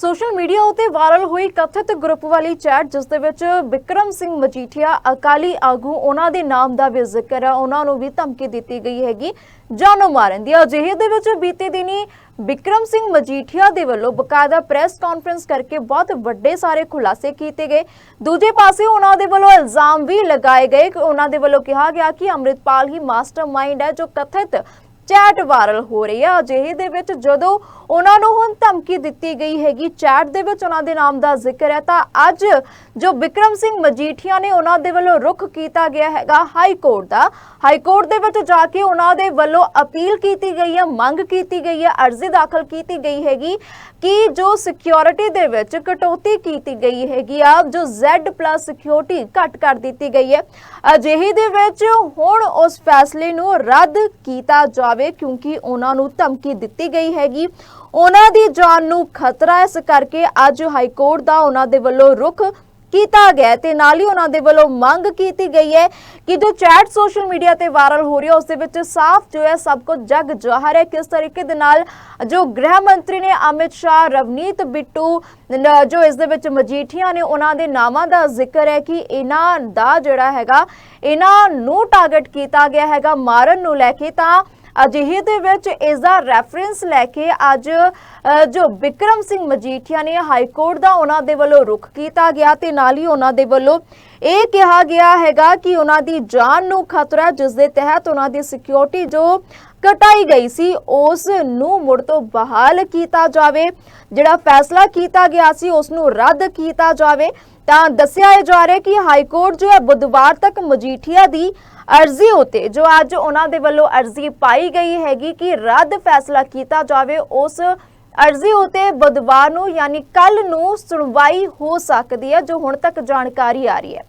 Social media ਉਤੇ viral ਹੋਈ ਕਥਿਤ ਗਰੁੱਪ ਵਾਲੀ ਚੈਟ, ਜਿਸ ਦੇ ਵਿੱਚ ਵਿਕਰਮ ਸਿੰਘ ਮਜੀਠੀਆ, ਅਕਾਲੀ ਆਗੂ, ਉਹਨਾਂ ਦੇ ਨਾਮ ਦਾ ਵੀ ਜ਼ਿਕਰ ਹੈ। ਉਹਨਾਂ ਨੂੰ ਵੀ ਧਮਕੀ ਦਿੱਤੀ ਗਈ ਹੈਗੀ। ਜਾਨੋਂ ਮਾਰਨ ਦੀ ਅਜਿਹੇ ਦੇ ਵਿੱਚ ਬੀਤੇ ਦਿਨੀ ਵਿਕਰਮ ਸਿੰਘ ਮਜੀਠੀਆ ਦੇ ਵੱਲੋਂ ਬਕਾਇਦਾ ਪ੍ਰੈਸ ਕਾਨਫਰੰਸ ਕਰਕੇ ਬਹੁਤ ਵੱਡੇ ਸਾਰੇ ਖੁਲਾਸੇ ਕੀਤੇ ਗਏ। ਦੂਜੇ ਪਾਸੇ ਉਹਨਾਂ ਦੇ ਵੱਲੋਂ ਇਲਜ਼ਾਮ ਵੀ ਲਗਾਏ ਗਏ। ਕਿ ਉਹਨਾਂ ਦੇ ਵੱਲੋਂ ਕਿਹਾ ਗਿਆ ਕਿ ਅੰਮ੍ਰਿਤਪਾਲ ਹੀ ਮਾਸਟਰਮਾਈਂਡ ਹੈ, ਜੋ ਕਥਿਤ ਚੈਟ ਵਾਇਰਲ ਹੋ ਰਹੀ ਹੈ ਅਜਿਹੇ ਦੇ ਵਿੱਚ ਜਦੋਂ ਉਹਨਾਂ ਨੂੰ ਹੁਣ ਧਮਕੀ ਦਿੱਤੀ ਗਈ ਹੈਗੀ, ਚੈਟ ਦੇ ਵਿੱਚ ਉਹਨਾਂ ਦੇ ਨਾਮ ਦਾ ਜ਼ਿਕਰ ਹੈ, ਤਾਂ ਅੱਜ ਜੋ ਵਿਕਰਮ ਸਿੰਘ ਮਜੀਠੀਆ ਨੇ ਉਹਨਾਂ ਦੇ ਵੱਲੋਂ ਰੁਖ ਕੀਤਾ ਗਿਆ ਹੈਗਾ ਹਾਈ ਕੋਰਟ ਦਾ। ਹਾਈ ਕੋਰਟ ਦੇ ਵਿੱਚ ਜਾ ਕੇ ਉਹਨਾਂ ਦੇ ਵੱਲੋਂ ਅਪੀਲ ਕੀਤੀ ਗਈ ਹੈ ਮੰਗ ਕੀਤੀ ਗਈ ਹੈ ਅਰਜ਼ੀ ਦਾਖਲ ਕੀਤੀ ਗਈ ਹੈਗੀ ਕਿ ਜੋ ਸਿਕਿਉਰਿਟੀ ਦੇ ਵਿੱਚ ਕਟੌਤੀ ਕੀਤੀ ਗਈ ਹੈਗੀ ਆ, ਜੋ Z+ ਸਿਕਿਉਰਿਟੀ ਘੱਟ ਕਰ ਦਿੱਤੀ ਗਈ ਹੈ। ਅਜਿਹੇ ਦੇ ਵਿੱਚ ਹੁਣ ਉਸ ਫੈਸਲੇ ਨੂੰ ਰੱਦ ਕੀਤਾ ਜਾਵੇ। ਕਿਉਂਕਿ ਉਹਨਾਂ ਨੂੰ ਧਮਕੀ ਦਿੱਤੀ ਗਈ ਹੈਗੀ। ਉਹਨਾਂ ਦੀ ਜਾਨ ਨੂੰ ਖਤਰਾ ਹੈ, ਇਸ ਕਰਕੇ ਅੱਜ ਹਾਈ ਕੋਰਟ ਦਾ ਉਹਨਾਂ ਦੇ ਵੱਲੋਂ ਰੁਖ ਕੀਤਾ ਗਿਆ ਤੇ ਨਾਲ ਹੀ ਉਹਨਾਂ ਦੇ ਵੱਲੋਂ ਮੰਗ ਕੀਤੀ ਗਈ ਹੈ ਕਿ ਜੋ ਚੈਟ ਸੋਸ਼ਲ ਮੀਡੀਆ ਤੇ ਵਾਇਰਲ ਹੋ ਰਹੀ ਉਸ ਦੇ ਵਿੱਚ ਸਾਫ਼ ਜੋ ਹੈ ਸਭ ਕੁਝ ਜਗ ਜ਼ਾਹਰ ਹੈ। ਕਿਸ ਤਰੀਕੇ ਦੇ ਨਾਲ ਜੋ ਗ੍ਰਹਿ ਮੰਤਰੀ ਨੇ ਅਮਿਤ ਸ਼ਾਹ ਰਵਨੀਤ ਬਿੱਟੂ ਜੋ ਇਸ ਦੇ ਵਿੱਚ ਮਜੀਠੀਆਂ ਨੇ ਉਹਨਾਂ ਦੇ ਨਾਮਾਂ ਦਾ ਜ਼ਿਕਰ ਹੈ ਕਿ ਇਹਨਾਂ ਦਾ ਜਿਹੜਾ ਹੈਗਾ ਇਹਨਾਂ ਨੂੰ ਟਾਰਗੇਟ ਕੀਤਾ ਗਿਆ ਹੈਗਾ ਮਾਰਨ ਨੂੰ ਲੈ ਕੇ ਤਾਂ ਅਜਿਹੇ ਦੇ ਵਿੱਚ ਇਸ ਦਾ ਰੈਫਰੈਂਸ ਲੈ ਕੇ ਅੱਜ ਜੋ ਵਿਕਰਮ ਸਿੰਘ ਮਜੀਠੀਆ ਨੇ ਹਾਈ ਕੋਰਟ ਦਾ ਉਹਨਾਂ ਦੇ ਵੱਲੋਂ ਰੁਖ ਕੀਤਾ ਗਿਆ ਤੇ ਨਾਲ ਹੀ ਉਹਨਾਂ ਦੇ ਵੱਲੋਂ ਇਹ ਕਿਹਾ ਗਿਆ ਹੈਗਾ ਕਿ ਉਹਨਾਂ ਦੀ ਜਾਨ ਨੂੰ ਖਤਰਾ ਹੈ, ਜਿਸ ਦੇ ਤਹਿਤ ਉਹਨਾਂ ਦੀ ਸਿਕਿਉਰਿਟੀ ਜੋ ਕਟਾਈ ਗਈ ਸੀ ਉਸ ਨੂੰ ਮੁੜ ਤੋਂ ਬਹਾਲ ਕੀਤਾ ਜਾਵੇ। ਜਿਹੜਾ ਫੈਸਲਾ ਕੀਤਾ ਗਿਆ ਸੀ ਉਸ ਨੂੰ ਰੱਦ ਕੀਤਾ ਜਾਵੇ। ਤਾਂ ਦੱਸਿਆ ਜਾ ਰਿਹਾ ਕਿ ਹਾਈ ਕੋਰਟ ਜੋ ਹੈ ਬੁੱਧਵਾਰ ਤੱਕ ਮਜੀਠੀਆ ਦੀ ਅਰਜ਼ੀ ਉਤੇ, ਜੋ ਅੱਜ ਉਹਨਾਂ ਦੇ ਵੱਲੋਂ ਅਰਜ਼ੀ ਪਾਈ ਗਈ ਹੈਗੀ ਕਿ ਰੱਦ ਫੈਸਲਾ ਕੀਤਾ ਜਾਵੇ, ਉਸ ਅਰਜ਼ੀ ਉਤੇ ਬੁੱਧਵਾਰ ਨੂੰ ਯਾਨੀ ਕੱਲ ਨੂੰ ਸੁਣਵਾਈ ਹੋ ਸਕਦੀ ਹੈ, ਜੋ ਹੁਣ ਤੱਕ ਜਾਣਕਾਰੀ ਆ ਰਹੀ ਹੈ।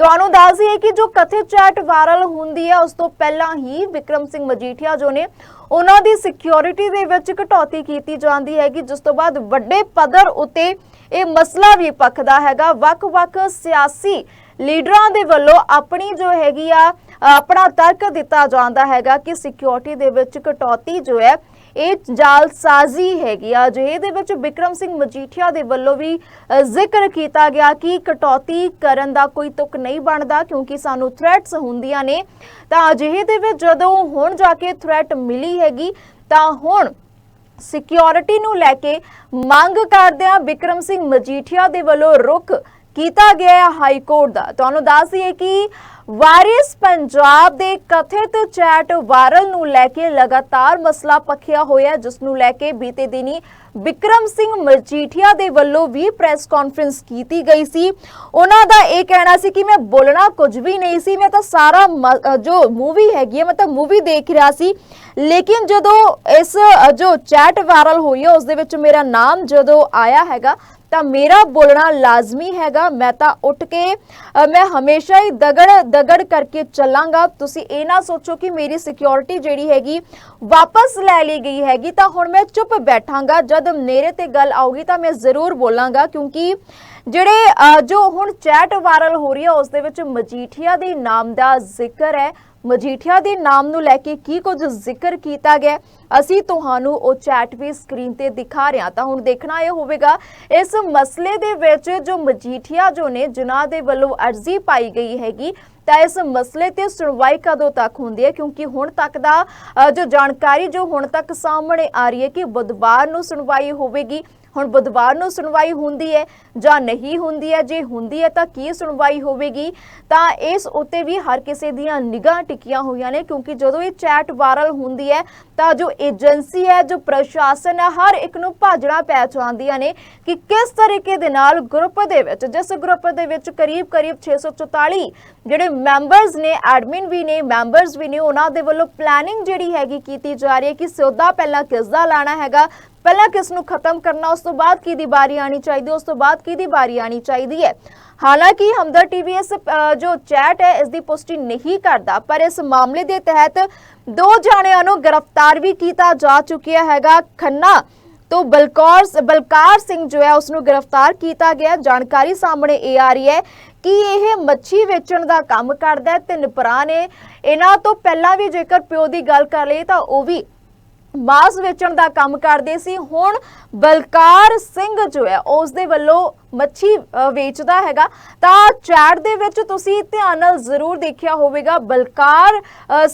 ਤੁਹਾਨੂੰ ਦੱਸ ਦਈਏ ਕਿ ਜੋ ਕਥਿਤ ਚੈਟ ਵਾਇਰਲ ਹੁੰਦੀ ਹੈ ਉਸ ਤੋਂ ਪਹਿਲਾਂ ਹੀ ਵਿਕਰਮ ਸਿੰਘ ਮਜੀਠੀਆ ਜੋ ਨੇ, ਉਹਨਾਂ ਦੀ ਸਿਕਿਉਰਿਟੀ ਦੇ ਵਿੱਚ ਕਟੌਤੀ ਕੀਤੀ ਜਾਂਦੀ ਹੈਗੀ, ਜਿਸ ਤੋਂ ਬਾਅਦ ਵੱਡੇ ਪੱਧਰ ਉਤੇ ਇਹ ਮਸਲਾ ਵੀ ਪੱਖਦਾ ਹੈਗਾ। ਵੱਖ-ਵੱਖ ਸਿਆਸੀ ਲੀਡਰਾਂ ਦੇ ਵੱਲੋਂ ਆਪਣੀ ਜੋ ਹੈਗੀ ਆ ਆਪਣਾ ਤਰਕ ਦਿੱਤਾ ਜਾਂਦਾ ਹੈਗਾ ਕਿ ਸਿਕਿਉਰਿਟੀ ਦੇ ਵਿੱਚ ਕਟੌਤੀ ਜੋ ਹੈ, ਇਹ ਜਾਲਸਾਜ਼ੀ ਹੈਗੀ ਆ ਜਿਹੇ ਦੇ ਵਿੱਚ ਵਿਕਰਮ ਸਿੰਘ ਮਜੀਠੀਆ ਦੇ ਵੱਲੋਂ ਵੀ ਜ਼ਿਕਰ ਕੀਤਾ ਗਿਆ ਕਿ ਕਟੌਤੀ ਕਰਨ ਦਾ ਕੋਈ ਤੁਕ ਨਹੀਂ ਬਣਦਾ ਕਿਉਂਕਿ ਸਾਨੂੰ ਥ੍ਰੈਟਸ ਹੁੰਦੀਆਂ ਨੇ, ਤਾਂ ਅਜਿਹੇ ਦੇ ਵਿੱਚ ਜਦੋਂ ਹੁਣ ਜਾ ਕੇ ਥ੍ਰੈਟ ਮਿਲੀ ਹੈਗੀ, ਤਾਂ ਹੁਣ ਸਿਕਿਉਰਿਟੀ ਨੂੰ ਲੈ ਕੇ ਮੰਗ ਕਰਦਿਆਂ ਵਿਕਰਮ ਸਿੰਘ ਮਜੀਠੀਆ ਦੇ ਵੱਲੋਂ ਰੁਕ ਕੀਤਾ ਗਿਆ ਹੈ ਹਾਈ ਕੋਰਟ ਦਾ। ਤੁਹਾਨੂੰ ਦੱਸ ਦਈਏ ਕਿ ਵਾਰਿਸ ਪੰਜਾਬ ਦੇ ਕਥਿਤ ਚੈਟ ਵਾਇਰਲ ਨੂੰ ਲੈ ਕੇ ਲਗਾਤਾਰ ਮਸਲਾ ਪੱਖਿਆ ਹੋਇਆ ਜਿਸ ਨੂੰ ਲੈ ਕੇ ਬੀਤੇ ਦਿਨੀ ਵਿਕਰਮ ਸਿੰਘ ਮਜੀਠੀਆ ਦੇ ਵੱਲੋਂ ਵੀ ਪ੍ਰੈਸ ਕਾਨਫਰੰਸ ਕੀਤੀ ਗਈ ਸੀ। ਉਹਨਾਂ ਦਾ ਇਹ ਕਹਿਣਾ ਸੀ ਕਿ ਮੈਂ ਬੋਲਣਾ ਕੁਝ ਵੀ ਨਹੀਂ ਸੀ, ਮੈਂ ਤਾਂ ਸਾਰਾ ਜੋ ਮੂਵੀ ਹੈਗੀ ਹੈ, ਮੈਂ ਤਾਂ ਮੂਵੀ ਦੇਖ ਰਿਹਾ ਸੀ। ਲੇਕਿਨ ਜਦੋਂ ਇਸ ਜੋ ਚੈਟ ਵਾਇਰਲ ਹੋਈ ਹੈ, ਉਸ ਦੇ ਵਿੱਚ ਮੇਰਾ ਨਾਮ ਜਦੋਂ ਆਇਆ ਹੈਗਾ ਤਾਂ ਮੇਰਾ ਬੋਲਣਾ ਲਾਜ਼ਮੀ ਹੈਗਾ। ਮੈਂ ਤਾਂ ਉੱਠ ਕੇ ਮੈਂ ਹਮੇਸ਼ਾ ਹੀ ਦਗੜ ਦਗੜ ਕਰਕੇ ਚੱਲਾਂਗਾ। ਤੁਸੀਂ ਇਹ ਨਾ ਸੋਚੋ ਕਿ ਮੇਰੀ ਸਿਕਿਉਰਿਟੀ ਜਿਹੜੀ ਹੈਗੀ, ਵਾਪਸ ਲੈ ਲਈ ਗਈ ਹੈਗੀ, ਤਾਂ ਹੁਣ ਮੈਂ ਚੁੱਪ ਬੈਠਾਂਗਾ। ਜਦ ਮੇਰੇ ਤੇ ਗੱਲ ਆਉਗੀ ਤਾਂ ਮੈਂ ਜ਼ਰੂਰ ਬੋਲਾਂਗਾ, ਕਿਉਂਕਿ ਜਿਹੜੇ ਜੋ ਹੁਣ ਚੈਟ ਵਾਇਰਲ ਹੋ ਰਹੀ ਹੈ, ਉਸ ਦੇ ਵਿੱਚ ਮਜੀਠੀਆ ਦੇ ਨਾਮ ਦਾ ਜ਼ਿਕਰ ਹੈ। ਮਜੀਠੀਆ ਦੇ ਨਾਮ ਨੂੰ ਲੈ ਕੇ ਕੀ ਕੁਝ ਜ਼ਿਕਰ ਕੀਤਾ ਗਿਆ? ਅਸੀਂ ਤੁਹਾਨੂੰ ਉਹ ਚੈਟ ਵੀ ਸਕਰੀਨ ਤੇ ਦਿਖਾ ਰਹੇ। ਹਾਂ ਤਾਂ ਹੁਣ ਦੇਖਣਾ ਇਹ ਹੋਵੇਗਾ, ਇਸ ਮਸਲੇ ਦੇ ਵਿੱਚ ਜੋ ਮਜੀਠੀਆ ਜੋ ਨੇ, ਜਿਨ੍ਹਾਂ ਦੇ ਵੱਲੋਂ ਅਰਜ਼ੀ ਪਾਈ ਗਈ ਹੈਗੀ ਤਾਂ ਇਸ ਮਸਲੇ ਤੇ ਸੁਣਵਾਈ ਕਦੋਂ ਤੱਕ ਹੁੰਦੀ ਹੈ? ਕਿਉਂਕਿ ਹੁਣ ਤੱਕ ਦਾ ਜੋ ਜਾਣਕਾਰੀ ਜੋ ਹੁਣ ਤੱਕ ਸਾਹਮਣੇ ਆ ਰਹੀ ਹੈ ਕਿ ਬੁੱਧਵਾਰ ਨੂੰ ਸੁਣਵਾਈ ਹੋਵੇਗੀ। ਹੁਣ ਬੁੱਧਵਾਰ ਨੂੰ ਸੁਣਵਾਈ ਹੁੰਦੀ ਹੈ ਜਾਂ ਨਹੀਂ ਹੁੰਦੀ ਹੈ? ਜੇ ਹੁੰਦੀ ਹੈ ਤਾਂ ਕੀ ਸੁਣਵਾਈ ਹੋਵੇਗੀ? ਤਾਂ ਇਸ ਉੱਤੇ ਵੀ ਹਰ ਕਿਸੇ ਦੀਆਂ ਨਿਗਾਹ ਟਿਕੀਆਂ ਹੋਈਆਂ ਨੇ, ਕਿਉਂਕਿ ਜਦੋਂ ਇਹ ਚੈਟ ਵਾਇਰਲ ਹੁੰਦੀ ਹੈ, ਤਾਂ ਜੋ ਏਜੰਸੀ ਹੈ, ਜੋ ਪ੍ਰਸ਼ਾਸਨ ਹੈ, ਹਰ ਇੱਕ ਨੂੰ ਭਾਜਣਾ ਪੈ ਜਾਂਦੀਆਂ ਨੇ ਕਿ ਕਿਸ ਤਰੀਕੇ ਦੇ ਨਾਲ ਗਰੁੱਪ ਦੇ ਵਿੱਚ, ਜਿਸ ਗਰੁੱਪ ਦੇ ਵਿੱਚ ਕਰੀਬ ਕਰੀਬ 644 ਜਿਹੜੇ ਮੈਂਬਰਸ ਨੇ, ਐਡਮਿਨ ਵੀ ਨੇ, ਮੈਂਬਰਸ ਵੀ ਨੇ, ਉਹਨਾਂ ਦੇ ਵੱਲੋਂ ਪਲੈਨਿੰਗ ਜਿਹੜੀ ਹੈਗੀ ਕੀਤੀ ਜਾ ਰਹੀ ਹੈ ਕਿ ਸੌਦਾ ਪਹਿਲਾਂ ਕਿਸ ਦਾ ਲਾਣਾ ਹੈਗਾ, ਪਹਿਲਾਂ ਕਿਸ ਨੂੰ ਖਤਮ ਕਰਨਾ, ਉਸ ਤੋਂ ਬਾਅਦ ਕੀ ਦੀ ਬਾਰੀ ਆਣੀ ਚਾਹੀਦੀ, ਉਸ ਤੋਂ ਬਾਅਦ ਕੀ ਦੀ ਬਾਰੀ ਆਣੀ ਚਾਹੀਦੀ ਹੈ। ਹਾਲਾਂਕਿ ਹਮਦਰ ਟੀਵੀ ਜੋ ਚੈਟ ਹੈ, ਇਸ ਦੀ ਪੁਸ਼ਟੀ ਨਹੀਂ ਕਰਦਾ, ਪਰ ਇਸ ਮਾਮਲੇ ਦੇ ਤਹਿਤ ਦੋ ਜਾਣਿਆਂ ਨੂੰ ਗ੍ਰਿਫਤਾਰ ਵੀ ਕੀਤਾ ਜਾ ਚੁੱਕਿਆ ਹੈਗਾ। ਖੰਨਾ ਤੋਂ ਬਲਕੌਰ, ਬਲਕਾਰ ਸਿੰਘ ਜੋ ਹੈ, ਉਸ ਨੂੰ ਗ੍ਰਿਫਤਾਰ ਕੀਤਾ ਗਿਆ। ਜਾਣਕਾਰੀ ਸਾਹਮਣੇ ਇਹ ਆ ਰਹੀ ਹੈ ਕਿ ਇਹ ਮੱਛੀ ਵੇਚਣ ਦਾ ਕੰਮ ਕਰਦਾ ਹੈ? ਤੇ ਨਿਪਰਾ ਨੇ। ਇਹਨਾਂ ਤੋਂ ਪਹਿਲਾਂ ਵੀ ਜੇਕਰ ਪਿਓ ਦੀ ਗੱਲ ਕਰ ਲਈ ਤਾਂ ਉਹ ਵੀ ਮਾਸ ਵੇਚਣ ਦਾ ਕੰਮ ਕਰਦੇ ਸੀ। ਹੁਣ ਬਲਕਾਰ ਸਿੰਘ ਜੋ ਹੈ, ਉਸ ਦੇ ਵੱਲੋਂ ਮੱਛੀ ਵੇਚਦਾ ਹੈਗਾ ਤਾਂ ਚੈਟ ਦੇ ਵਿੱਚ ਤੁਸੀਂ ਧਿਆਨ ਨਾਲ ਜ਼ਰੂਰ ਦੇਖਿਆ ਹੋਵੇਗਾ ਬਲਕਾਰ ਅ,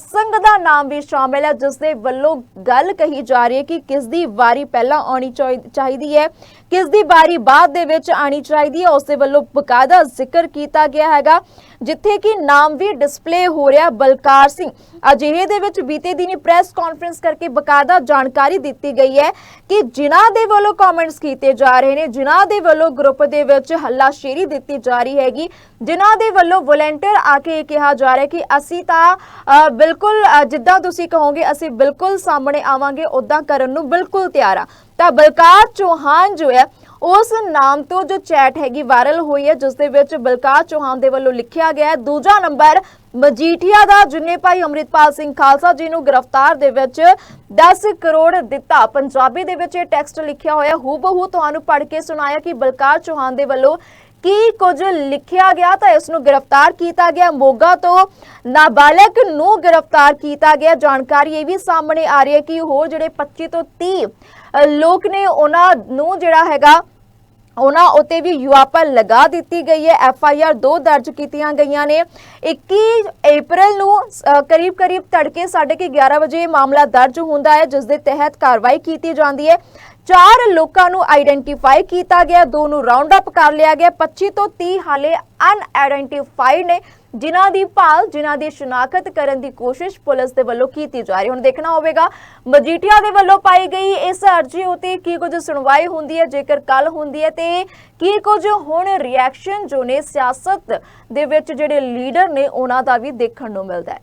ਦਾ ਨਾਮ ਵੀ ਸ਼ਾਮਿਲ ਹੈ ਜਿਸ ਦੇ ਵੱਲੋਂ ਗੱਲ ਕਹੀ ਜਾ ਰਹੀ ਹੈ ਕਿ ਕਿਸ ਦੀ ਵਾਰੀ ਪਹਿਲਾਂ ਆਉਣੀ ਚਾਹੀਦੀ ਹੈ ਕਿਸ ਦੀ ਵਾਰੀ ਬਾਅਦ ਦੇ ਵਿੱਚ ਆਣੀ ਚਾਹੀਦੀ ਹੈ ਉਸ ਦੇ ਵੱਲੋਂ ਬਕਾਇਦਾ ਜ਼ਿਕਰ ਕੀਤਾ ਗਿਆ ਹੈਗਾ ਜਿੱਥੇ ਕਿ ਨਾਮ ਵੀ ਡਿਸਪਲੇ ਹੋ ਰਿਹਾ ਬਲਕਾਰ ਸਿੰਘ। ਅਜਿਹੇ ਦੇ ਵਿੱਚ ਬੀਤੇ ਦਿਨੀ ਪ੍ਰੈਸ ਕਾਨਫਰੰਸ ਕਰਕੇ ਬਕਾਇਦਾ ਜਾਣਕਾਰੀ ਦਿੱਤੀ ਗਈ ਹੈ ਕਿ ਜਿਨ੍ਹਾਂ ਦੇ ਵੱਲੋਂ ਕਮੈਂਟਸ ਕੀਤੇ ਜਾ ਰਹੇ ਨੇ ਜਿਨ੍ਹਾਂ ਦੇ ਵੱਲੋਂ ਗਰੁੱਪ ਦੇ ਵਿੱਚ ਹੱਲਾਸ਼ੇਰੀ ਦਿੱਤੀ ਜਾ ਰਹੀ ਹੈਗੀ ਜਿਨ੍ਹਾਂ ਦੇ ਵੱਲੋਂ ਵੋਲੰਟੀਅਰ ਆ ਕੇ ਇਹ ਕਿਹਾ ਜਾ ਰਿਹਾ ਕਿ ਅਸੀਂ ਤਾਂ ਅ, ਬਿਲਕੁਲ ਅ, ਜਿੱਦਾਂ ਤੁਸੀਂ ਕਹੋਗੇ ਅਸੀਂ ਬਿਲਕੁਲ ਸਾਹਮਣੇ ਆਵਾਂਗੇ ਉਦਾਂ ਕਰਨ ਨੂੰ ਬਿਲਕੁਲ ਤਿਆਰ ਆ। ਤਾਂ ਬਲਕਾਰ ਚੌਹਾਨ ਜੋ ਹੈ ਉਸ ਨਾਮ ਤੋਂ ਜੋ ਚੈਟ ਹੈਗੀ ਵਾਇਰਲ ਹੋਈ ਹੈ ਜਿਸ ਦੇ ਵਿੱਚ ਬਲਕਾਰ ਚੌਹਾਨ ਦੇ ਵੱਲੋਂ ਲਿਖਿਆ ਗਿਆ ਹੈ। ਦੂਜਾ ਨੰਬਰ, ਮਜੀਠੀਆ ਦਾ ਜਿੰਨੇ ਭਾਈ ਅੰਮ੍ਰਿਤਪਾਲ ਸਿੰਘ ਖਾਲਸਾ ਜੀ ਨੂੰ ਗ੍ਰਿਫਤਾਰ ਦੇ ਵਿੱਚ 10 ਕਰੋੜ ਦਿੱਤਾ। ਪੰਜਾਬੀ ਦੇ ਵਿੱਚ ਇਹ ਟੈਕਸਟ ਲਿਖਿਆ ਹੋਇਆ। ਹੂਬਹੂ ਤੁਹਾਨੂੰ ਪੜ੍ਹ ਕੇ ਸੁਣਾਇਆ ਕਿ ਬਲਕਾਰ ਚੌਹਾਨ ਦੇ ਵੱਲੋਂ ਕੀ ਕੁਝ ਲਿਖਿਆ ਗਿਆ ਤਾਂ ਇਸ ਨੂੰ ਗ੍ਰਿਫਤਾਰ ਕੀਤਾ ਗਿਆ। ਮੋਗਾ ਤੋਂ ਨਾਬਾਲਗ ਨੂੰ ਗ੍ਰਿਫਤਾਰ ਕੀਤਾ ਗਿਆ। ਜਾਣਕਾਰੀ ਇਹ ਵੀ ਸਾਹਮਣੇ ਆ ਰਹੀ ਹੈ ਕਿ ਹੋਰ ਜਿਹੜੇ 25 ਤੋਂ 30 ਲੋਕ ਨੇ, ਉਹਨਾਂ ਨੂੰ ਜਿਹੜਾ ਹੈਗਾ ਉਹਨਾਂ ਉਤੇ ਵੀ ਯੂਆਪਾ ਲਗਾ ਦਿੱਤੀ ਗਈ ਹੈ। ਐਫ ਆਈ ਆਰ ਦੋ ਦਰਜ ਕੀਤੀਆਂ ਗਈਆਂ ਨੇ। 21 ਅਪ੍ਰੈਲ ਨੂੰ ਕਰੀਬ ਕਰੀਬ ਤੜਕੇ 11:30 ਵਜੇ ਮਾਮਲਾ ਦਰਜ ਹੁੰਦਾ ਹੈ, ਜਿਸ ਦੇ ਤਹਿਤ ਕਾਰਵਾਈ ਕੀਤੀ ਜਾਂਦੀ ਹੈ। ਚਾਰ ਲੋਕਾਂ ਨੂੰ ਆਈਡੈਂਟੀਫਾਈ ਕੀਤਾ ਗਿਆ। ਦੋ ਨੂੰ ਰਾਉਂਡ ਅਪ ਕਰ ਲਿਆ ਗਿਆ। 25 ਤੋਂ 30 ਹਾਲੇ ਅਨਆਈਡੈਂਟੀਫਾਈਡ ਨੇ। ਜਿਨ੍ਹਾਂ ਦੀ ਭਾਲ, ਜਿਨ੍ਹਾਂ ਦੀ ਸ਼ਨਾਖਤ ਕਰਨ ਦੀ ਕੋਸ਼ਿਸ਼ ਪੁਲਿਸ ਦੇ ਵੱਲੋਂ ਕੀਤੀ ਜਾ ਰਹੀ ਹੈ। ਹੁਣ ਦੇਖਣਾ ਹੋਵੇਗਾ, ਮਜੀਠੀਆ ਦੇ ਵੱਲੋਂ ਪਾਈ ਗਈ ਇਸ ਅਰਜੀ ਉਤੇ ਕੀ ਕੁਝ ਸੁਣਵਾਈ ਹੁੰਦੀ ਹੈ, ਜੇਕਰ ਕੱਲ ਹੁੰਦੀ ਹੈ ਤੇ ਕੀ ਕੁਝ ਹੁਣ ਰਿਐਕਸ਼ਨ ਜੋ ਨੇ ਸਿਆਸਤ ਦੇ ਵਿੱਚ ਜਿਹੜੇ ਲੀਡਰ ਨੇ, ਉਹਨਾਂ ਦਾ ਵੀ ਦੇਖਣ ਨੂੰ ਮਿਲਦਾ ਹੈ।